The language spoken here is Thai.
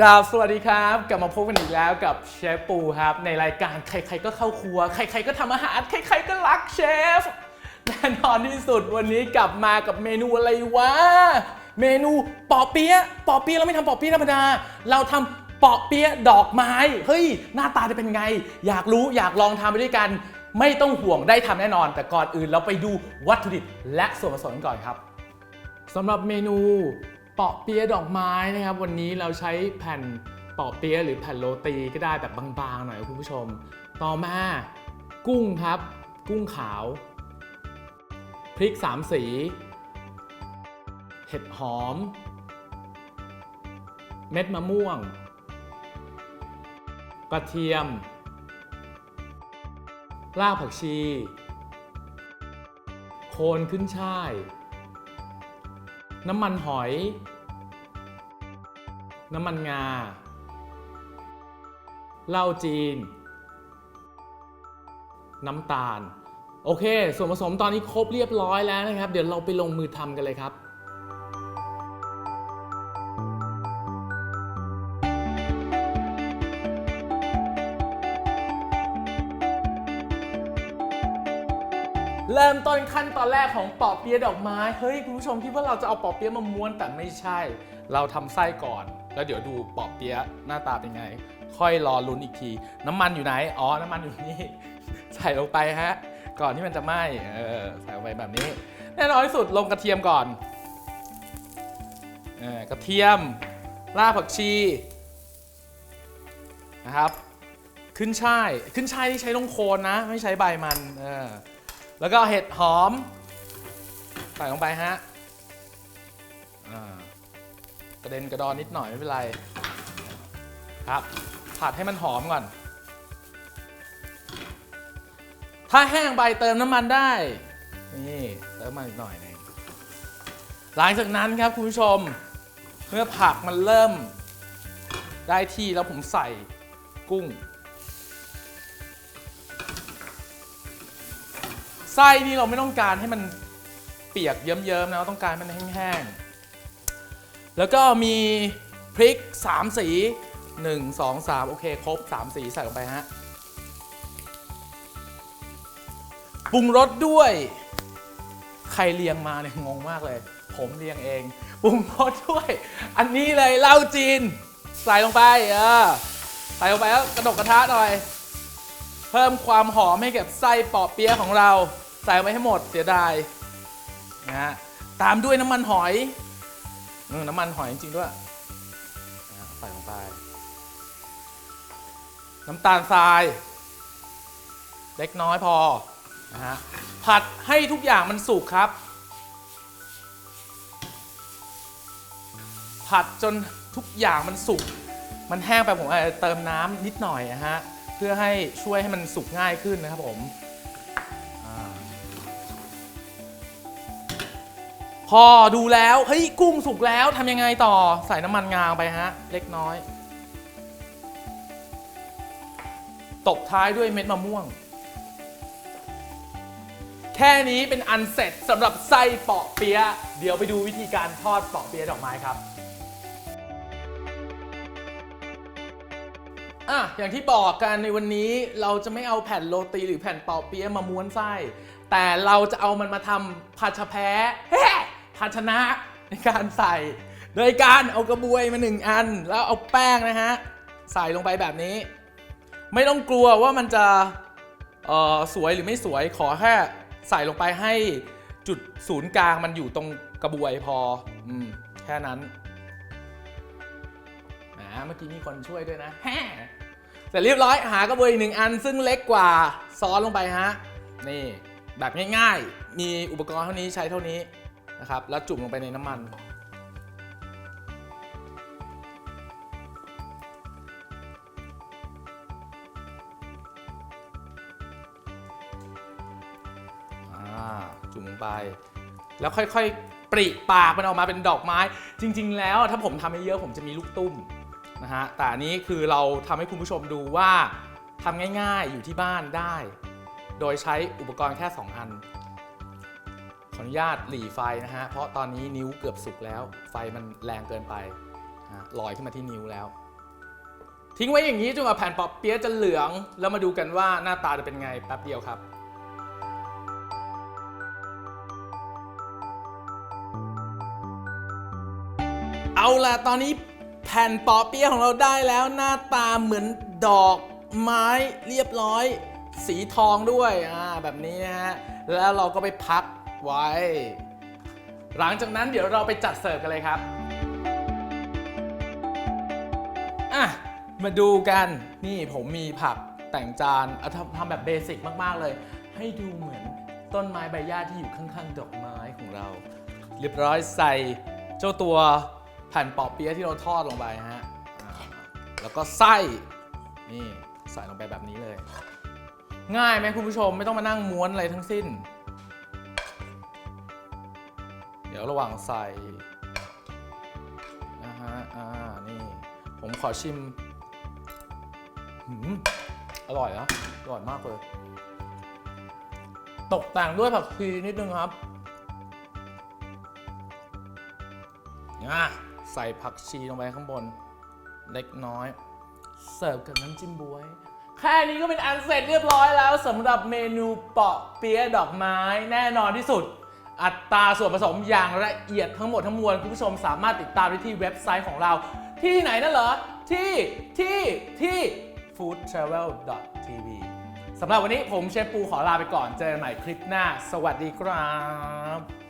กราบสวัสดีครับ กลับมาพบกันอีกแล้วกับเชฟปูครับ ในรายการใครๆก็เข้าครัว ใครๆก็ทำอาหารใครๆก็รักเชฟแน่นอนที่สุดวันนี้กลับมากับเมนูอะไรวะเมนูปอเปี๊ยะปอเปี๊ยะเราไม่ทำปอเปี๊ยะธรรมดา เราทำปอเปี๊ยะดอกไม้เฮ้ยหน้าตาจะเป็นไง อยากรู้อยากลองทำไปด้วยกัน ไม่ต้องห่วงได้ทำแน่นอน แต่ก่อนอื่นเราไปดูวัตถุดิบและส่วนผสมกันก่อนครับสำหรับเมนู เปาะเปียดอกไม้นะครับ วันนี้เราใช้แผ่นเปาะเปียหรือแผ่นโรตีก็ได้แบบบางๆหน่อยคุณผู้ชม ต่อมากุ้งครับ กุ้งขาว พริกสามสี เห็ดหอม เม็ดมะม่วง กระเทียม รากผักชี โคนขึ้นช่าย น้ำมันหอย น้ำมันงา เหล้าจีน น้ำตาล โอเค ส่วนผสมตอนนี้ครบเรียบร้อยแล้วนะครับ เดี๋ยวเราไปลงมือทำกันเลยครับ เริ่มต้นขั้นตอนแรกของปอเปี๊ยะดอกไม้ เฮ้ยคุณผู้ชมคิดว่าเราจะเอาปอเปี๊ยะมาม้วนแต่ไม่ใช่ เราทำไส้ก่อน แล้วเดี๋ยวดูปอเปี๊ยะหน้าตาเป็นไง ค่อยรอลุ้นอีกที น้ำมันอยู่ไหน อ๋อ น้ำมันอยู่นี่ ใส่ลงไปฮะ ก่อนที่มันจะไหม้เออใส่ลงไปแบบนี้ แน่นอนที่สุดลงกระเทียมก่อนเออกระเทียมรากผักชีนะครับ ขึ้นช่าย ขึ้นช่ายที่ใช้ลงโคนนะ ไม่ใช้ใบมันเออ แล้วก็เห็ดหอม ใส่ลงไปฮะกระเด็นกระดอนนิดหน่อยไม่เป็นไร ครับ ผัดให้มันหอมก่อน ถ้าแห้งไปเติมน้ำมันได้ นี่ เติมมาอีกหน่อยหนึงหลังจากนั้นครับคุณผู้ชม เมื่อผักมันเริ่ม ได้ที่แล้วผมใส่กุ้ง ไส้นี่เราไม่ต้องการให้มันเปียกเยิ้มๆนะเราต้องการให้มันแห้งๆ แล้วก็มีพริก 3 สี 1 2 3 โอเค ครบ 3 สีใส่ลงไปฮะปรุงรสด้วย ใครเรียงมาเนี่ยงงมากเลย ผมเรียงเองปรุงรสด้วย อันนี้เลยเหล้าจีน ใส่ลงไปเออใส่ลงไปแล้วกระดกกระทะหน่อย เพิ่มความหอมให้กับไส้ปอเปี๊ยะของเรา ใส่ไปให้หมดเสียดายนะฮะตามด้วยน้ำมันหอยน้ำมันหอยจริงๆด้วยใส่ลงไป น้ำตาลทราย เล็กน้อยพอนะฮะผัดให้ทุกอย่างมันสุกครับ ผัดจนทุกอย่างมันสุก มันแห้งไปผมอาจจะเติมน้ำนิดหน่อยนะฮะ เพื่อให้ช่วยให้มันสุกง่ายขึ้นนะครับผม พอดูแล้วเฮ้ยกุ้งสุกแล้วทำยังไงต่อใส่น้ำมันงาไปฮะ เล็กน้อย ตบท้ายด้วยเม็ดมะม่วง แค่นี้เป็นอันเสร็จสำหรับไส้เปาะเปี๊ยะเดี๋ยวไปดูวิธีการทอดเปาะเปี๊ยะดอกไม้ครับอะอย่างที่บอกกันในวันนี้เราจะไม่เอาแผ่นโรตีหรือแผ่นเปาเปี๊ยะมาม้วนไส้ แต่เราจะเอามันมาทำภาชะแพ้ ภาชนะในการใส่ โดยการเอากระบวยมาหนึ่งอัน แล้วเอาแป้งนะฮะ ใส่ลงไปแบบนี้ ไม่ต้องกลัวว่ามันจะเออสวยหรือไม่สวยขอแค่ใส่ลงไปให้จุดศูนย์กลางมันอยู่ตรงกระบวยพออแค่นั้นแหมเมื่อกี้มีคนช่วยด้วยนะแฮเสร็จเรียบร้อยหากระบวยอีกหนึ่งอันซึ่งเล็กกว่าซ้อนลงไปฮะ นี่ แบบง่ายๆ มีอุปกรณ์เท่านี้ใช้เท่านี้ นะครับ แล้วจุ่มลงไปในน้ำมัน จุ่มลงไป แล้วค่อยๆ ปริปากมันออกมาเป็นดอกไม้ จริง ๆ แล้วถ้าผมทำให้เยอะผมจะมีลูกตุ้มนะฮะ แต่อันนี้คือเราทำให้คุณผู้ชมดูว่าทำง่ายๆ อยู่ที่บ้านได้ โดยใช้อุปกรณ์แค่ 2 อัน ขออนุญาตหลีไฟนะฮะ เพราะตอนนี้นิ้วเกือบสุกแล้ว ไฟมันแรงเกินไปลอยขึ้นมาที่นิ้วแล้ว ทิ้งไว้อย่างนี้จนกว่าแผ่นปอเปี๊ยะจะเหลือง แล้วมาดูกันว่าหน้าตาจะเป็นไงแป๊บเดียวครับเอาล่ะตอนนี้แผ่นปอเปี๊ยะของเราได้แล้วหน้าตาเหมือนดอกไม้เรียบร้อย สีทองด้วยอ่าแบบนี้นะฮะแล้วเราก็ไปพัก ไว้ หลังจากนั้นเดี๋ยวเราไปจัดเสิร์ฟกันเลยครับอะมาดูกันนี่ผมมีผักแต่งจานอทำทำแบบเบสิกมาก ๆ เลย ให้ดูเหมือนต้นไม้ใบหญ้าที่อยู่ข้างๆ ดอกไม้ของเรา เรียบร้อยใส่เจ้าตัวแผ่นปอเปี๊ยะที่เราทอดลงไปฮะแล้วก็ไส้นี่ใส่ลงไปแบบนี้เลย ง่ายไหมคุณผู้ชมไม่ต้องมานั่งม้วนอะไรทั้งสิ้น ดี๋ยวระหว่างใส่นะฮะอ่านี่ผมขอชิมหืมอร่อยนะอร่อยมากเลย ตกแต่งด้วยผักชีนิดนึงครับอะใส่ผักชีลงไปข้างบน เล็กน้อย เสิร์ฟกับน้ำจิ้มบวย แค่นี้ก็เป็นอันเสร็จเรียบร้อยแล้วสำหรับเมนูเปาะเปี๊ยะดอกไม้แน่นอนที่สุด อัตราส่วนผสมอย่างละเอียดทั้งหมดทั้งมวลคุณผู้ชมสามารถติดตามได้ที่เว็บไซต์ของเรา ที่ไหนนั่นเหรอ ที่ที่ที่ foodtravel.tv สำหรับวันนี้ผมเชฟปูขอลาไปก่อนเจอกันใหม่คลิปหน้า สวัสดีครับ